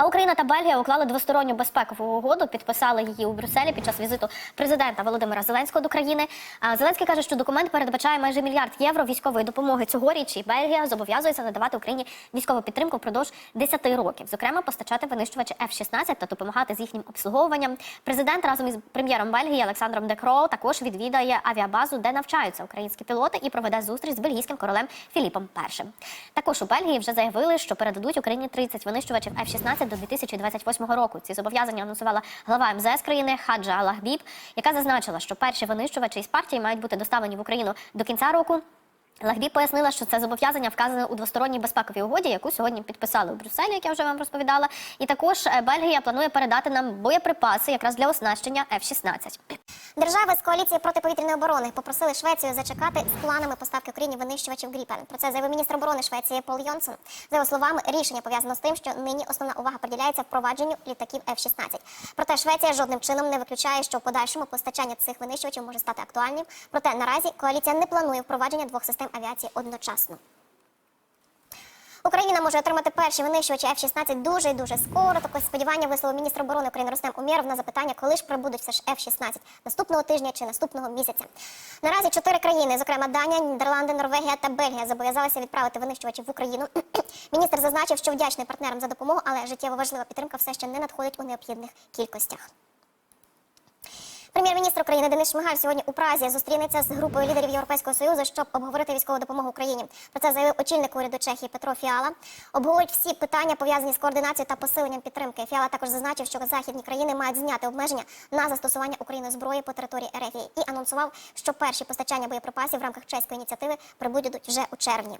А Україна та Бельгія уклали двосторонню безпекову угоду, підписали її у Брюсселі під час візиту президента Володимира Зеленського до країни. Зеленський каже, що документ передбачає майже мільярд євро військової допомоги цьогоріч. І Бельгія зобов'язується надавати Україні військову підтримку впродовж 10 років, зокрема постачати винищувачі F-16 та допомагати з їхнім обслуговуванням. Президент разом із прем'єром Бельгії Олександром Декро також відвідає авіабазу, де навчаються українські пілоти, і проведе зустріч з бельгійським королем Філіпом І. Також у Бельгії вже заявили, що передадуть Україні 30 винищувачів F-16 до 2028 року. Ці зобов'язання анонсувала глава МЗС країни Хаджа Алахбіб, яка зазначила, що перші винищувачі із партії мають бути доставлені в Україну до кінця року. Лахбі пояснила, що це зобов'язання вказане у двосторонній безпековій угоді, яку сьогодні підписали у Брюсселі, як я вже вам розповідала. І також е, Бельгія планує передати нам боєприпаси якраз для оснащення F-16. Держави з коаліції протиповітряної оборони попросили Швецію зачекати з планами поставки Україні винищувачів Гріпен. Про це заявив міністр оборони Швеції Пол Йонсон. За його словами, рішення пов'язано з тим, що нині основна увага приділяється впровадженню літаків F-16. Проте Швеція жодним чином не виключає, що в подальшому постачання цих винищувачів може стати актуальним. Проте наразі коаліція не планує впровадження двох систем авіації одночасно. Україна може отримати перші винищувачі F-16 дуже і дуже скоро. Таке сподівання висловив міністр оборони України Рустем Умєров на запитання, коли ж прибудуть все ж F-16 наступного тижня чи наступного місяця. Наразі чотири країни, зокрема Данія, Нідерланди, Норвегія та Бельгія, зобов'язалися відправити винищувачі в Україну. Міністр зазначив, що вдячний партнерам за допомогу, але життєво важлива підтримка все ще не надходить у необхідних кількостях. Прем'єр-міністр України Денис Шмигаль сьогодні у Празі зустрінеться з групою лідерів Європейського союзу, щоб обговорити військову допомогу Україні. Про це заявив очільник уряду Чехії Петро Фіала. Обговорить всі питання пов'язані з координацією та посиленням підтримки. Фіала також зазначив, що західні країни мають зняти обмеження на застосування України зброї по території РФ і анонсував, що перші постачання боєприпасів в рамках чеської ініціативи прибудуть вже у червні.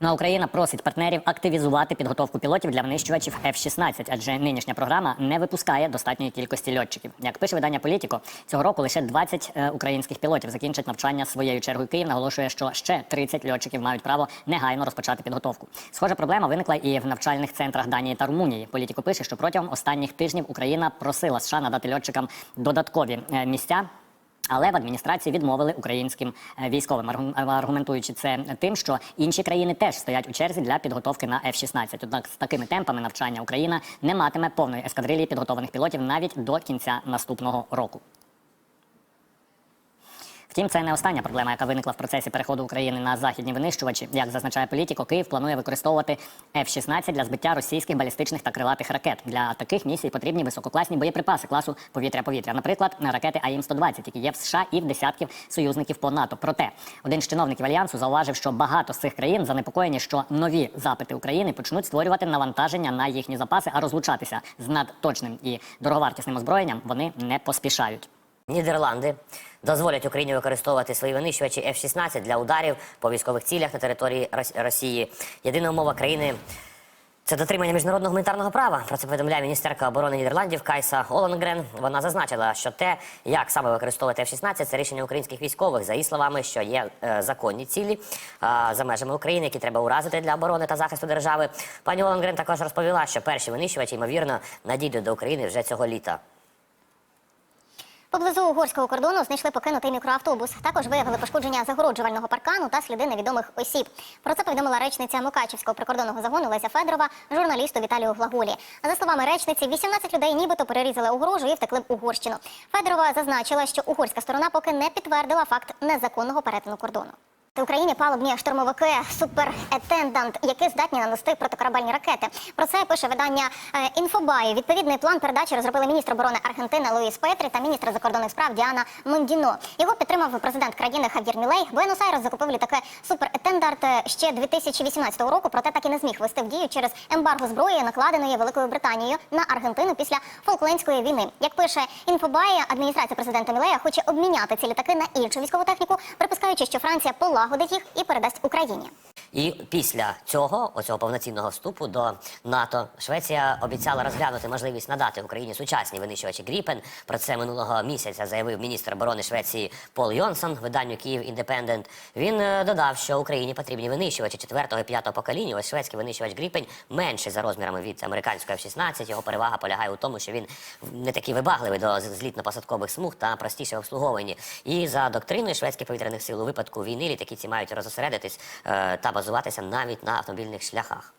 Ну а Україна просить партнерів активізувати підготовку пілотів для винищувачів F-16, адже нинішня програма не випускає достатньої кількості льотчиків. Як пише видання Політіко, цього року лише 20 е, українських пілотів закінчать навчання своєю чергою. Київ наголошує, що ще 30 льотчиків мають право негайно розпочати підготовку. Схожа проблема виникла і в навчальних центрах Данії та Румунії. Політіко пише, що протягом останніх тижнів Україна просила США надати льотчикам додаткові е, місця. Але в адміністрації відмовили українським е, військовим, аргу- аргументуючи це тим, що інші країни теж стоять у черзі для підготовки на F-16. Однак з такими темпами навчання Україна не матиме повної ескадрилії підготованих пілотів навіть до кінця наступного року. Втім, це не остання проблема, яка виникла в процесі переходу України на західні винищувачі. Як зазначає політико, Київ планує використовувати F-16 для збиття російських балістичних та крилатих ракет. Для таких місій потрібні висококласні боєприпаси класу повітря-повітря. Наприклад, ракети АІМ-120, які є в США і в десятків союзників по НАТО. Проте один з чиновників альянсу зауважив, що багато з цих країн занепокоєні, що нові запити України почнуть створювати навантаження на їхні запаси, а розлучатися з надточним і дороговартісним озброєнням вони не поспішають. Нідерланди дозволять Україні використовувати свої винищувачі F-16 для ударів по військових цілях на території Рос- Росії. Єдина умова країни це дотримання міжнародного гуманітарного права. Про це повідомляє міністерка оборони Нідерландів Кайса Оленгрен. Вона зазначила, що те, як саме використовувати F-16, це рішення українських військових. За її словами, що є е, законні цілі е, за межами України, які треба уразити для оборони та захисту держави. Пані Оленгрен також розповіла, що перші винищувачі ймовірно надійдуть до України вже цього літа. Поблизу угорського кордону знайшли покинутий мікроавтобус. Також виявили пошкодження загороджувального паркану та сліди невідомих осіб. Про це повідомила речниця Мукачівського прикордонного загону Леся Федорова журналісту Віталію Глаголі. За словами речниці, 18 людей нібито перерізали огорожу і втекли в Угорщину. Федорова зазначила, що угорська сторона поки не підтвердила факт незаконного перетину кордону. Україні палубні штурмовики Супер Етендант, які здатні нанести протикорабельні ракети. Про це пише видання е, Інфобай. Відповідний план передачі розробили міністр оборони Аргентини Луїс Петрі та міністр закордонних справ Діана Мондіно. Його підтримав президент країни Хав'єр Мілей. Буенос-Айрес закупив літаки Супер Етендант е, ще 2018 року, проте так і не зміг вести в дію через ембарго зброї, накладеної Великою Британією на Аргентину після Фолклендської війни. Як пише Інфобай, адміністрація президента Мілея хоче обміняти ці літаки на іншу військову техніку, припускаючи, що Франція полагодить їх і передасть Україні. І після цього, оцього повноцінного вступу до НАТО, Швеція обіцяла розглянути можливість надати Україні сучасні винищувачі Гріпен. Про це минулого місяця заявив міністр оборони Швеції Пол Йонсон, виданню Київ Індепендент. Він е, додав, що Україні потрібні винищувачі четвертого і п'ятого покоління. Ось шведський винищувач Гріпен менший за розмірами від американського F-16. Його перевага полягає у тому, що він не такий вибагливий до злітно-посадкових смуг та простіше в обслуговуванні. І за доктриною шведських повітряних сил у випадку війни літаки ці мають розосередитись е, та базуватися навіть на автомобільних шляхах.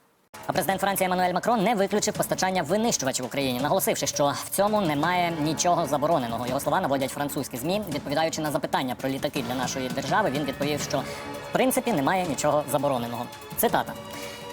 А президент Франції Еммануель Макрон не виключив постачання винищувачів Україні, наголосивши, що в цьому немає нічого забороненого. Його слова наводять французькі змі, відповідаючи на запитання про літаки для нашої держави. Він відповів, що в принципі немає нічого забороненого. Цитата.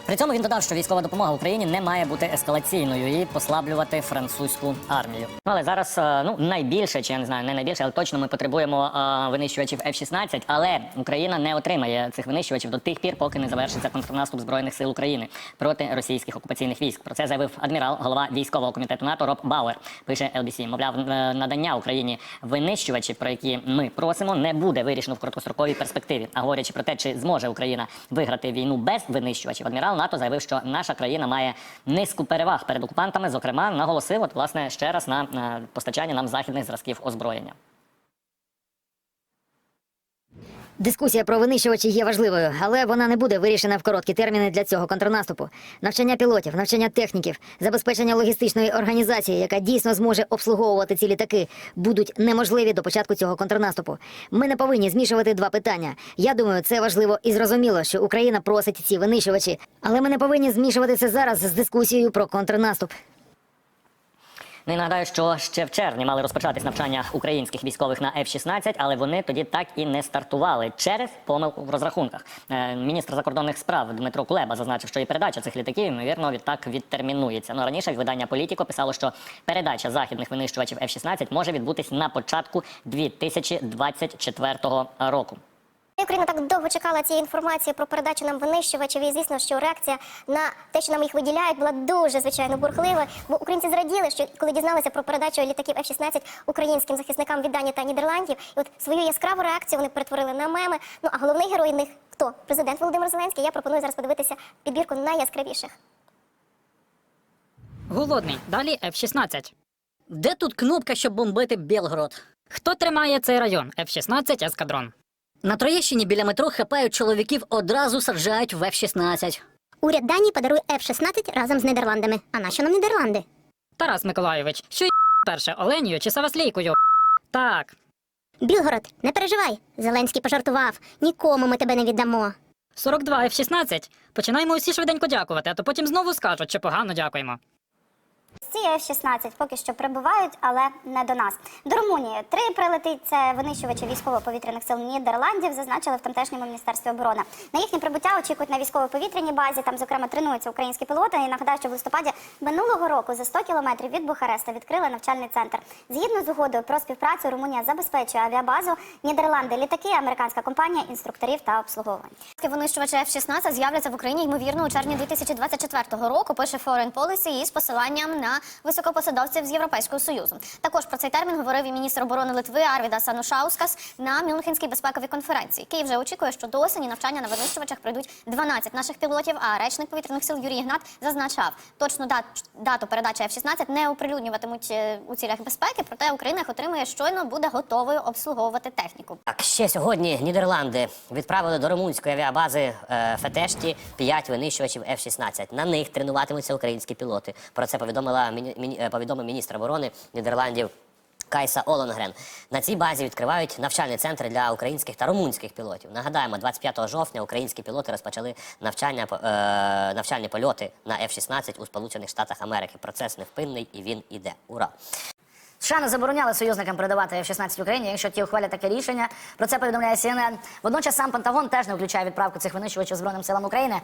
При цьому він додав, що військова допомога Україні не має бути ескалаційною і послаблювати французьку армію. Але зараз е, ну найбільше, чи я не знаю, не найбільше, але точно ми потребуємо е, винищувачів F-16, Але Україна не отримає цих винищувачів до тих пір, поки не завершиться контрнаступ збройних сил України проти російських окупаційних військ. Про це заявив адмірал, голова військового комітету НАТО Роб Бауер. Пише LBC. Мовляв, е, надання Україні винищувачів, про які ми просимо, не буде вирішено в короткостроковій перспективі. А говорячи про те, чи зможе Україна виграти війну без винищувачів, адмірал НАТО заявив, що наша країна має низку переваг перед окупантами. Зокрема, наголосив от власне ще раз на, постачання нам західних зразків озброєння. Дискусія про винищувачі є важливою, але вона не буде вирішена в короткі терміни для цього контрнаступу. Навчання пілотів, навчання техніків, забезпечення логістичної організації, яка дійсно зможе обслуговувати ці літаки, будуть неможливі до початку цього контрнаступу. Ми не повинні змішувати два питання. Я думаю, це важливо і зрозуміло, що Україна просить ці винищувачі, але ми не повинні змішувати це зараз з дискусією про контрнаступ. Ну і нагадаю, що ще в червні мали розпочатись навчання українських військових на F-16, але вони тоді так і не стартували через помилку в розрахунках. Е, Міністр закордонних справ Дмитро Кулеба зазначив, що і передача цих літаків ймовірно відтак відтермінується. Ну раніше видання Політіко писало, що передача західних винищувачів F-16 може відбутись на початку 2024 року. Україна так довго чекала цієї інформації про передачу нам винищувачів, і звісно, що реакція на те, що нам їх виділяють, була дуже звичайно бурхлива. Бо українці зраділи, що коли дізналися про передачу літаків F-16 українським захисникам від Данії та Нідерландів, і от свою яскраву реакцію вони перетворили на меми. Ну а головний герой них хто? Президент Володимир Зеленський. Я пропоную зараз подивитися підбірку найяскравіших. Голодний. Далі F-16. Де тут кнопка, щоб бомбити Білгород? Хто тримає цей район? F-16 ескадрон. На Троєщині біля метро хапають чоловіків, одразу саджають в F-16. Уряд Данії подарує F-16 разом з Нідерландами. А нащо нам Нідерланди? Тарас Миколайович. Що й перше, оленію чи саваслійкою? Так. Білгород, не переживай. Зеленський пожартував. Нікому ми тебе не віддамо. 42 F-16. Починаємо усі швиденько дякувати, а то потім знову скажуть, чи погано дякуємо. Ці F-16 поки що прибувають, але не до нас. До Румунії три прилетить це винищувачі військово-повітряних сил Нідерландів, зазначили в тамтешньому міністерстві оборони. На їхнє прибуття очікують на військово-повітряній базі. Там, зокрема, тренуються українські пілоти. І нагадаю, що в листопаді минулого року за 100 кілометрів від Бухареста відкрили навчальний центр. Згідно з угодою про співпрацю, Румунія забезпечує авіабазу Нідерланди, літаки, американська компанія, інструкторів та обслуговування. Винищувачі F-16 з'являться в Україні ймовірно у червні 2024 року. Пише Foreign Policy із посиланням на високопосадовців з Європейського союзу. Також про цей термін говорив і міністр оборони Литви Арвідас Анушаускас на Мюнхенській безпековій конференції. Київ вже очікує, що до осені навчання на винищувачах прийдуть 12 наших пілотів. А речник повітряних сил Юрій Ігнат зазначав, точну дат, дату передачі F-16 не оприлюднюватимуть е, у цілях безпеки. Проте Україна їх отримує щойно буде готовою обслуговувати техніку. Так, ще сьогодні Нідерланди відправили до румунської авіабази е, Фетешті 5 винищувачів F-16. На них тренуватимуться українські пілоти. Про це повідомила міні- е, повідомив міністр оборони Нідерландів. Кайса Оленгрен на цій базі відкривають навчальні центри для українських та румунських пілотів. Нагадаємо, 25 жовтня українські пілоти розпочали навчання е, навчальні польоти на F-16 у Сполучених Штатах Америки. Процес невпинний і він іде. Ура! США не забороняли союзникам передавати F-16 Україні, якщо ті ухвалять таке рішення. Про це повідомляє CNN. Водночас сам Пентагон теж не включає відправку цих винищувачів Збройним силам України.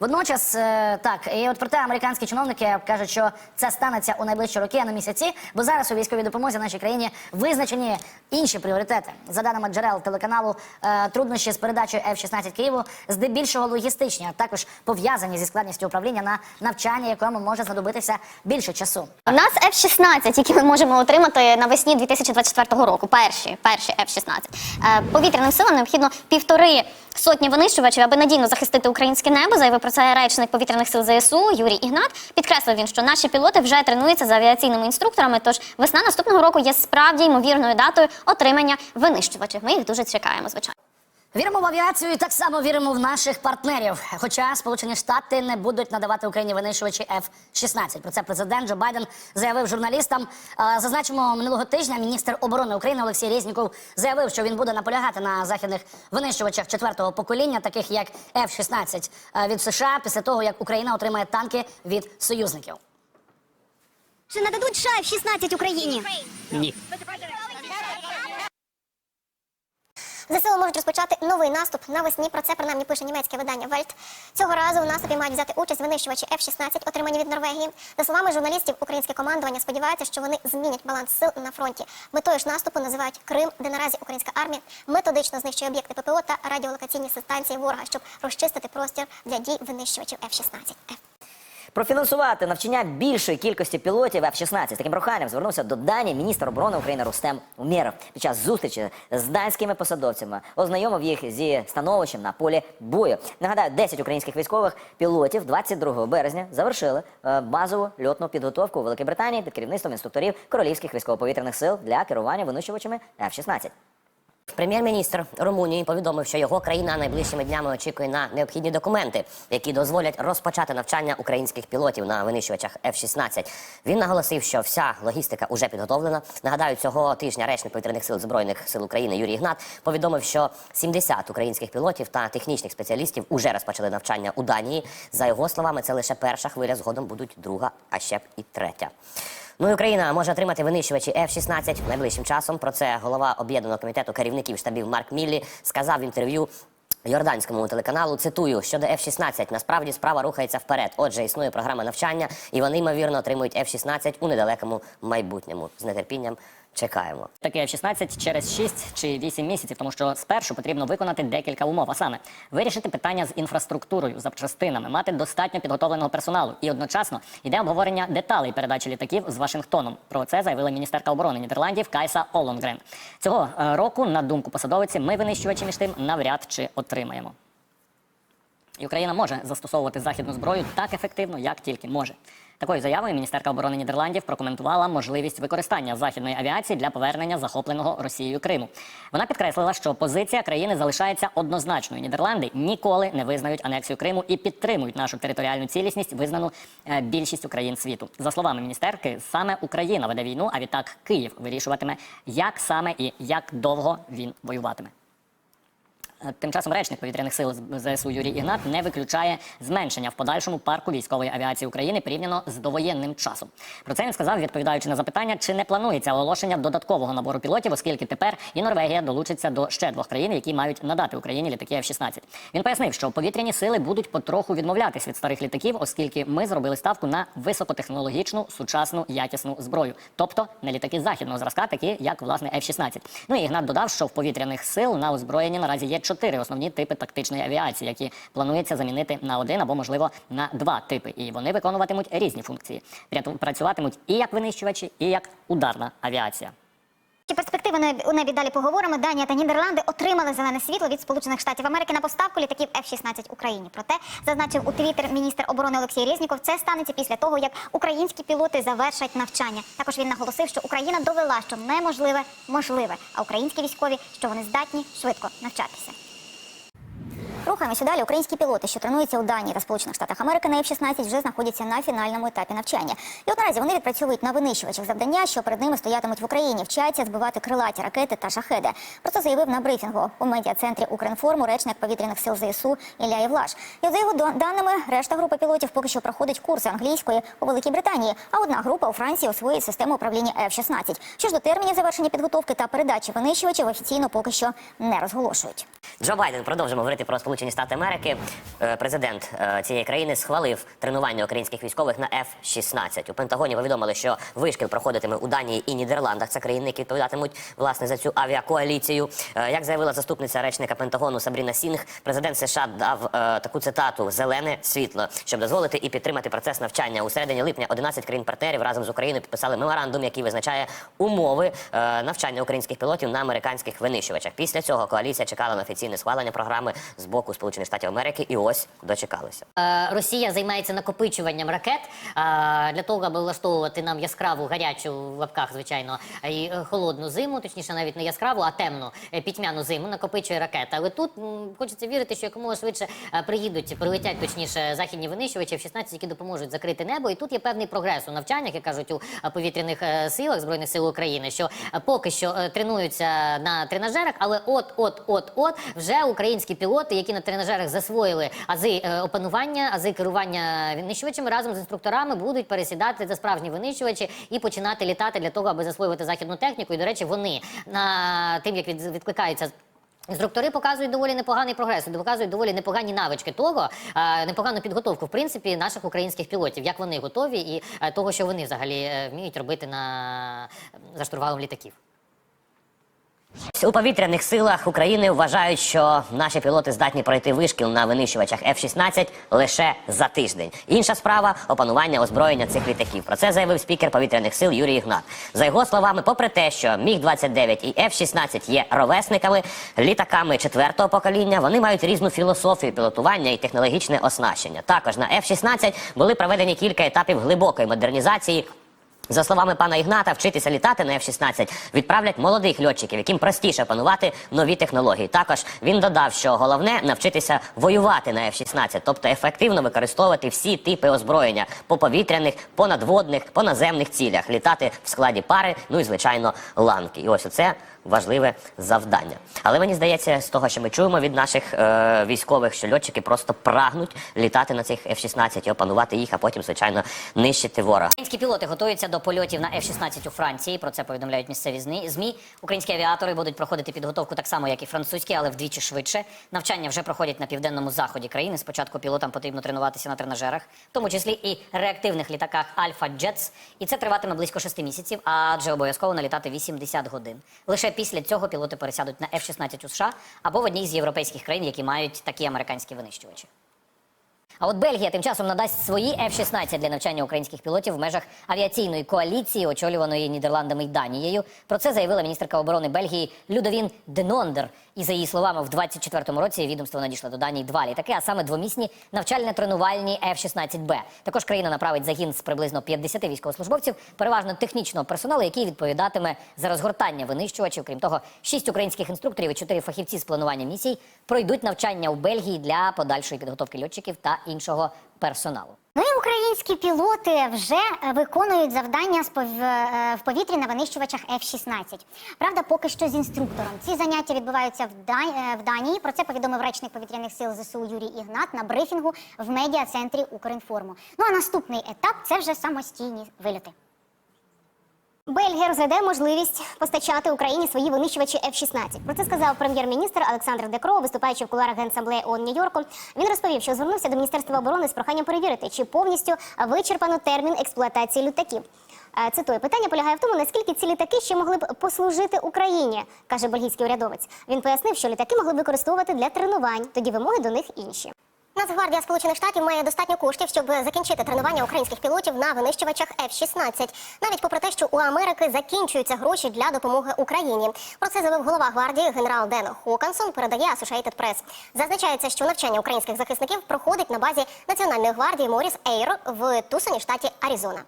Водночас, е, так, і от проте американські чиновники кажуть, що це станеться у найближчі роки, а не місяці, бо зараз у військовій допомозі нашій країні визначені інші пріоритети. За даними джерел телеканалу, е, труднощі з передачею F-16 Києву здебільшого логістичні, а також пов'язані зі складністю управління на навчання, якому може знадобитися більше часу. У нас F-16, які ми можемо отримати навесні 2024 року. Перші, перші F-16. Е, Повітряним силам необхідно півтори сотні винищувачів, аби надійно захистити українське небо. Заявив про це речник повітряних сил ЗСУ Юрій Ігнат. Підкреслив він, що наші пілоти вже тренуються з авіаційними інструкторами. Тож весна наступного року є справді ймовірною датою отримання винищувачів. Ми їх дуже чекаємо, звичайно. Віримо в авіацію і так само віримо в наших партнерів. Хоча Сполучені Штати не будуть надавати Україні винищувачі F-16. Про це президент Джо Байден заявив журналістам. Зазначимо минулого тижня. Міністр оборони України Олексій Резніков заявив, що він буде наполягати на західних винищувачах четвертого покоління, таких як F-16 е, від США, після того як Україна отримає танки від союзників. Чи нададуть США F-16 Україні? Ні. ЗСУ можуть розпочати новий наступ навесні. Про це принаймні пише німецьке видання Вельт. Цього разу у наступі мають взяти участь винищувачі F-16, отримані від Норвегії. За словами журналістів, українське командування сподівається, що вони змінять баланс сил на фронті. Метою ж наступу називають Крим, де наразі українська армія методично знищує об'єкти ППО та радіолокаційні станції ворога, щоб розчистити простір для дій винищувачів F-16. Профінансувати навчання більшої кількості пілотів F-16. Таким проханням звернувся до Данії міністр оборони України Рустем Умєров. Під час зустрічі з данськими посадовцями ознайомив їх зі становищем на полі бою. Нагадаю, 10 українських військових пілотів 22 березня завершили е, базову льотну підготовку у Великій Британії під керівництвом інструкторів королівських військово-повітряних сил для керування винищувачами F-16. Прем'єр-міністр Румунії повідомив, що його країна найближчими днями очікує на необхідні документи, які дозволять розпочати навчання українських пілотів на винищувачах F-16. Він наголосив, що вся логістика уже підготовлена. Нагадаю, цього тижня речник повітряних сил збройних сил України Юрій Ігнат повідомив, що 70 українських пілотів та технічних спеціалістів уже розпочали навчання у Данії. За його словами, це лише перша хвиля. Згодом будуть друга, а ще б і третя. Ну і Україна може отримати винищувачі F-16 найближчим часом. Про це голова об'єднаного комітету керівників штабів Марк Міллі сказав в інтерв'ю. Йорданському телеканалу цитую щодо F-16, насправді справа рухається вперед. Отже, існує програма навчання, і вони ймовірно отримують F-16 у недалекому майбутньому. З нетерпінням чекаємо. Таке F-16 через 6 чи 8 місяців, тому що спершу потрібно виконати декілька умов, а саме вирішити питання з інфраструктурою, запчастинами, мати достатньо підготовленого персоналу. І одночасно йде обговорення деталей передачі літаків з Вашингтоном. Про це заявила міністерка оборони Нідерландів Кайса Олонгрен. Цього е, року, на думку посадовиці, ми винищувачі між тим навряд чи отримаємо. І Україна може застосовувати західну зброю так ефективно, як тільки може. Такою заявою міністерка оборони Нідерландів прокоментувала можливість використання західної авіації для повернення захопленого Росією Криму. Вона підкреслила, що позиція країни залишається однозначною. Нідерланди ніколи не визнають анексію Криму і підтримують нашу територіальну цілісність, визнану е, більшістю країн світу. За словами міністерки, саме Україна веде війну, а відтак Київ вирішуватиме, як саме і як довго він воюватиме. Е, Тим часом речник повітряних сил ЗСУ Юрій Ігнат не виключає зменшення в подальшому парку військової авіації України порівняно з довоєнним часом. Про це він сказав, відповідаючи на запитання, чи не планується оголошення додаткового набору пілотів, оскільки тепер і Норвегія долучиться до ще двох країн, які мають надати Україні літаки F-16. Він пояснив, що повітряні сили будуть потроху відмовлятись від старих літаків, оскільки ми зробили ставку на високотехнологічну, сучасну, якісну зброю, тобто не літаки західного зразка, такі як власне F-16. Ну і Ігнат додав, що в повітряних сил на озброєнні наразі є чотири основні типи тактичної авіації, які планується замінити на один або можливо на два типи, і вони виконуватимуть різні функції. Працюватимуть і як винищувачі, і як ударна авіація. Ці перспективи у небі далі поговоримо. Данія та Нідерланди отримали зелене світло від Сполучених Штатів Америки на поставку літаків F-16 Україні. Проте зазначив у Твіттер міністр оборони Олексій Резніков, це станеться після того, як українські пілоти завершать навчання. Також він наголосив, що Україна довела, що неможливе можливе, а українські військові, що вони здатні швидко навчатися. Рухаємося далі. Українські пілоти, що тренуються у Данії та Сполучених Штатах Америки на F-16, вже знаходяться на фінальному етапі навчання. І от наразі вони відпрацьовують на винищувачах завдання, що перед ними стоятимуть в Україні, вчаться збивати крилаті ракети та шахеди. Про це заявив на брифінгу у медіа-центрі Укрінформу речник повітряних сил ЗСУ Ілля Євлаш. І за його даними, решта групи пілотів поки що проходить курси англійської у Великій Британії, а одна група у Франції освоїть систему управління F-16. Що ж до термінів завершення підготовки та передачі винищувачів офіційно поки що не розголошують. Джо Байден продовжимо говорити про Сполучені Штати Америки. Е, Президент е, цієї країни схвалив тренування українських військових на F-16. У Пентагоні повідомили, що вишкіл проходитиме у Данії і Нідерландах. Це країни, які відповідатимуть власне за цю авіакоаліцію. Е, Як заявила заступниця речника Пентагону Сабріна Сінг, президент США дав таку цитату Зелене світло, щоб дозволити і підтримати процес навчання. У середині липня 11 країн-партнерів разом з Україною підписали меморандум, який визначає умови навчання українських пілотів на американських винищувачах. Після цього коаліція чекала на офіційне схвалення програми збору боку Сполучених Штатів Америки, і ось дочекалися. Е, Росія займається накопичуванням ракет е, для того, аби влаштовувати нам яскраву, гарячу в лапках, звичайно, і холодну зиму, точніше, навіть не яскраву, а темну е, пітьмяну зиму накопичує ракети. Але тут хочеться вірити, що якомога швидше приїдуть, прилетять точніше західні винищувачі в 16, які допоможуть закрити небо. І тут є певний прогрес у навчаннях, як кажуть у повітряних силах збройних сил України, що поки що тренуються на тренажерах, але от, от, от, от вже українські пілоти, які на тренажерах засвоїли ази е, опанування, ази керування винищувачами разом з інструкторами будуть пересідати за справжні винищувачі і починати літати для того, аби засвоювати західну техніку. І до речі, вони на тим, як відкликаються. Інструктори показують доволі непоганий прогрес, показують доволі непогані навички того, е, непогану підготовку, в принципі, наших українських пілотів, як вони готові, і е, того, що вони взагалі вміють робити на за штурвалом літаків. У повітряних силах України вважають, що наші пілоти здатні пройти вишкіл на винищувачах F-16 лише за тиждень. Інша справа опанування озброєння цих літаків. Про це заявив спікер повітряних сил Юрій Ігнат. За його словами, попри те, що Міг 29 і F-16 є ровесниками, літаками четвертого покоління, вони мають різну філософію пілотування і технологічне оснащення. Також на F-16 були проведені кілька етапів глибокої модернізації. За словами пана Ігната, вчитися літати на F-16 відправлять молодих льотчиків, яким простіше панувати нові технології. Також він додав, що головне навчитися воювати на F-16, тобто ефективно використовувати всі типи озброєння по повітряних, понадводних, по наземних цілях, літати в складі пари, ну і звичайно ланки. І ось оце важливе завдання. Але мені здається, з того, що ми чуємо від наших е, військових, що льотчики просто прагнуть літати на цих F-16 і опанувати їх, а потім, звичайно, нищити ворога. Українські пілоти готуються до польотів на F-16 у Франції. Про це повідомляють місцеві змі. Українські авіатори будуть проходити підготовку так само, як і французькі, але вдвічі швидше. Навчання вже проходять на південному заході країни. Спочатку пілотам потрібно тренуватися на тренажерах, в тому числі і реактивних літаках Альфа Джетс. І це триватиме близько 6 місяців, адже обов'язково налітати 80 годин. Лише після цього пілоти пересядуть на F-16 у США або в одній з європейських країн, які мають такі американські винищувачі. А от Бельгія тим часом надасть свої F-16 для навчання українських пілотів в межах авіаційної коаліції, очолюваної Нідерландами і Данією. Про це заявила міністерка оборони Бельгії Людовін Денондер. І за її словами, в 24-му році відомство надійшло до Данії два літаки, а саме двомісні навчально-тренувальні F-16Б. Також країна направить загін з приблизно 50 військовослужбовців, переважно технічного персоналу, який відповідатиме за розгортання винищувачів. Крім того, шість українських інструкторів і чотири фахівці з планування місій пройдуть навчання у Бельгії для подальшої підготовки льотчиків та іншого персоналу. Ну і українські пілоти вже виконують завдання е, в повітрі на винищувачах F-16. Правда, поки що з інструктором. Ці заняття відбуваються в, Дан- е, в Данії. Про це повідомив речник повітряних сил ЗСУ Юрій Ігнат на брифінгу в медіа-центрі Укрінформу. Ну а наступний етап це вже самостійні вильоти. Бельгія розглядає можливість постачати Україні свої винищувачі F-16. Про це сказав прем'єр-міністр Олександр Декро, виступаючи в куларах Генасамблеї ООН Нью-Йорку. Він розповів, що звернувся до Міністерства оборони з проханням перевірити, чи повністю вичерпано термін експлуатації літаків. Е, Цитую, питання полягає в тому, наскільки ці літаки ще могли б послужити Україні, каже бельгійський урядовець. Він пояснив, що літаки могли б використовувати для тренувань, тоді вимоги до них інші. Нацгвардія Сполучених Штатів має достатньо коштів, щоб закінчити тренування українських пілотів на винищувачах F-16. Навіть попри те, що у Америки закінчуються гроші для допомоги Україні. Про це заявив голова гвардії генерал Ден Хокансон. Передає Associated Press. Зазначається, що навчання українських захисників проходить на базі Національної гвардії Моріс Ейр в Тусоні, штаті Аризона.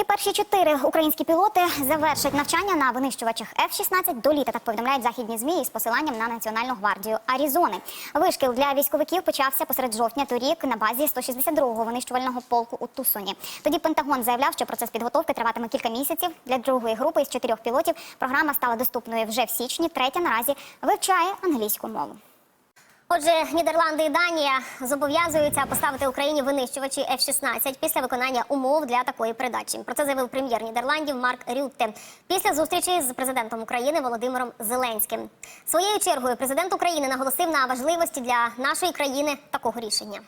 І перші чотири українські пілоти завершать навчання на винищувачах F-16 до літа, так повідомляють західні змі із посиланням на Національну гвардію Аризони. Вишкіл для військовиків почався посеред жовтня торік на базі 162-го винищувального полку у Тусоні. Тоді Пентагон заявляв, що процес підготовки триватиме кілька місяців. Для другої групи із чотирьох пілотів програма стала доступною вже в січні. Третя наразі вивчає англійську мову. Отже, Нідерланди і Данія зобов'язуються поставити Україні винищувачі F-16 після виконання умов для такої передачі. Про це заявив прем'єр Нідерландів Марк Рютте після зустрічі з президентом України Володимиром Зеленським. Своєю чергою президент України наголосив на важливості для нашої країни такого рішення.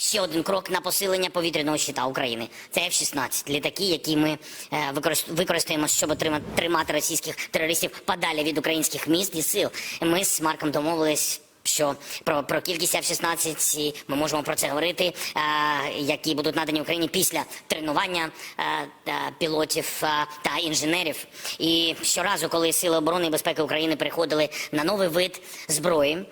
Ще один крок на посилення повітряного щита України. Це F-16. Літаки, які ми е, використаємо, щоб тримати російських терористів подалі від українських міст і сил. Ми з Марком домовились. Що про, про кількість F-16 ми можемо про це говорити, е, які будуть надані Україні після тренування е, та пілотів е, та інженерів. І щоразу, коли сили оборони і безпеки України переходили на новий вид зброї,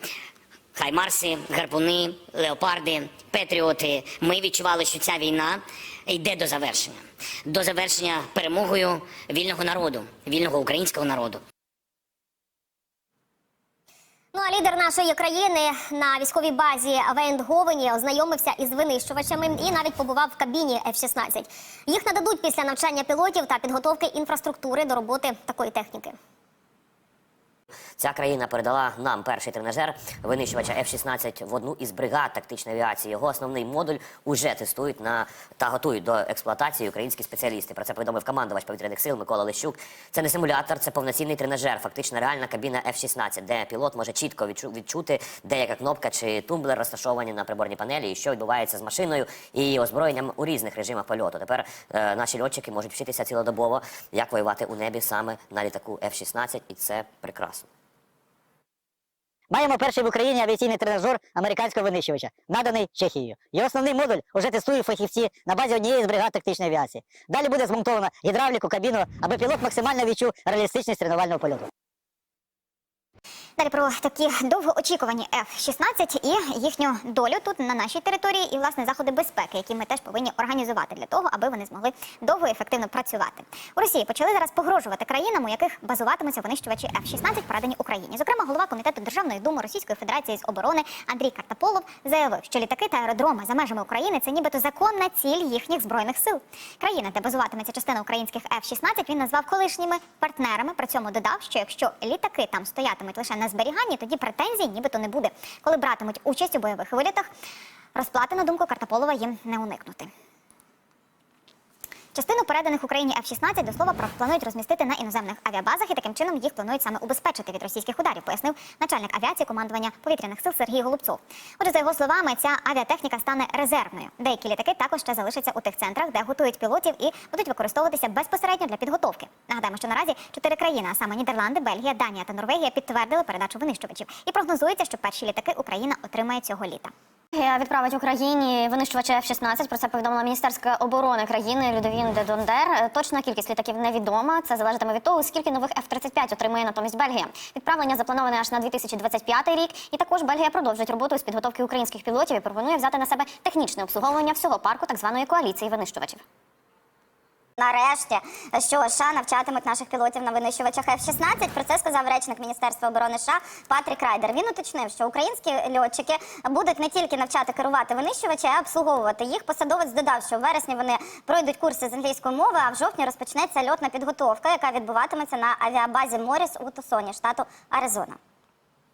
Хаймарси, гарпуни, леопарди, петріоти. Ми відчували, що ця війна йде до завершення. До завершення перемогою вільного народу, вільного українського народу. Ну а лідер нашої країни на військовій базі в ознайомився із винищувачами і навіть побував в кабіні F-16. Їх нададуть після навчання пілотів та підготовки інфраструктури до роботи такої техніки. Ця країна передала нам перший тренажер винищувача F-16 в одну із бригад тактичної авіації. Його основний модуль уже тестують на та готують до експлуатації українські спеціалісти. Про це повідомив командувач повітряних сил Микола Лещук. Це не симулятор, це повноцінний тренажер, фактично реальна кабіна F-16, де пілот може чітко відчу- відчути, де яка кнопка чи тумблер розташовані на приборній панелі, і що відбувається з машиною і озброєнням у різних режимах польоту. Тепер е, наші льотчики можуть вчитися цілодобово, як воювати у небі саме на літаку F-16, і це прекрасно. Маємо перший в Україні авіаційний тренажер американського винищувача, наданий Чехією. Його основний модуль уже тестують фахівці на базі однієї з бригад тактичної авіації. Далі буде змонтовано гідравліку, кабіну, аби пілот максимально відчув реалістичність тренувального польоту. Далі про такі довгоочікувані F-16 і їхню долю тут на нашій території, і власне заходи безпеки, які ми теж повинні організувати для того, аби вони змогли довго і ефективно працювати. У Росії почали зараз погрожувати країнам, у яких базуватимуться винищувачі F-16, передані Україні. Зокрема, голова комітету Державної думи Російської Федерації з оборони Андрій Картаполов заявив, що літаки та аеродроми за межами України це нібито законна ціль їхніх збройних сил. Країна, де базуватиметься частина українських F-16, він назвав колишніми партнерами. При цьому додав, що якщо літаки там стоятимуть лише на зберіганні, тоді претензій нібито не буде. Коли братимуть участь у бойових вилітах, розплати на думку Картополова їм не уникнути. Частину переданих Україні F-16, до слова, про- планують розмістити на іноземних авіабазах і таким чином їх планують саме убезпечити від російських ударів, пояснив начальник авіації командування повітряних сил Сергій Голубцов. Отже, за його словами, ця авіатехніка стане резервною. Деякі літаки також ще залишаться у тих центрах, де готують пілотів і будуть використовуватися безпосередньо для підготовки. Нагадаємо, що наразі чотири країни, а саме Нідерланди, Бельгія, Данія та Норвегія, підтвердили передачу винищувачів. І прогнозується, що перші літаки Україна отримає цього літа. Бельгія відправить Україні винищувача F-16. Про це повідомила міністерська оборони країни Людовін де Дондер. Е, Точна кількість літаків невідома. Це залежатиме від того, скільки нових F-35 отримає натомість Бельгія. Відправлення заплановане аж на 2025 рік. І також Бельгія продовжить роботу з підготовки українських пілотів і пропонує взяти на себе технічне обслуговування всього парку так званої коаліції винищувачів. Нарешті, що США навчатимуть наших пілотів на винищувачах F-16. Про це сказав речник Міністерства оборони США Патрік Райдер. Він уточнив, що українські льотчики будуть не тільки навчати керувати винищувачі, а й обслуговувати їх. Посадовець додав, що в вересні вони пройдуть курси з англійської мови, а в жовтні розпочнеться льотна підготовка, яка відбуватиметься на авіабазі Моріс у Тусоні, штату Аризона.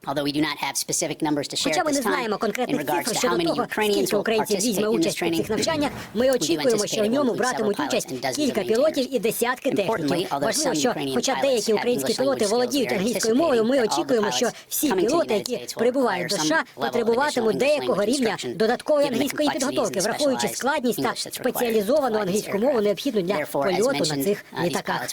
Although we do not have specific numbers to share Хоча at ми не this time знаємо in конкретних regards цифр to how щодо many того, Ukrainians скільки will українців participate візьме in this участь у training, цих навчаннях, ми очікуємо, що в ньому братимуть участь кілька пілотів і десятки Importantly, техніків. although Важливо, some що хоча деякі українські English пілоти володіють англійською мовою, ми очікуємо, що pilots всі пілоти, які прибувають до США, потребуватимуть деякого English рівня додаткової англійської підготовки, враховуючи складність та спеціалізовану англійську мову, необхідну для польоту на цих uh, літаках.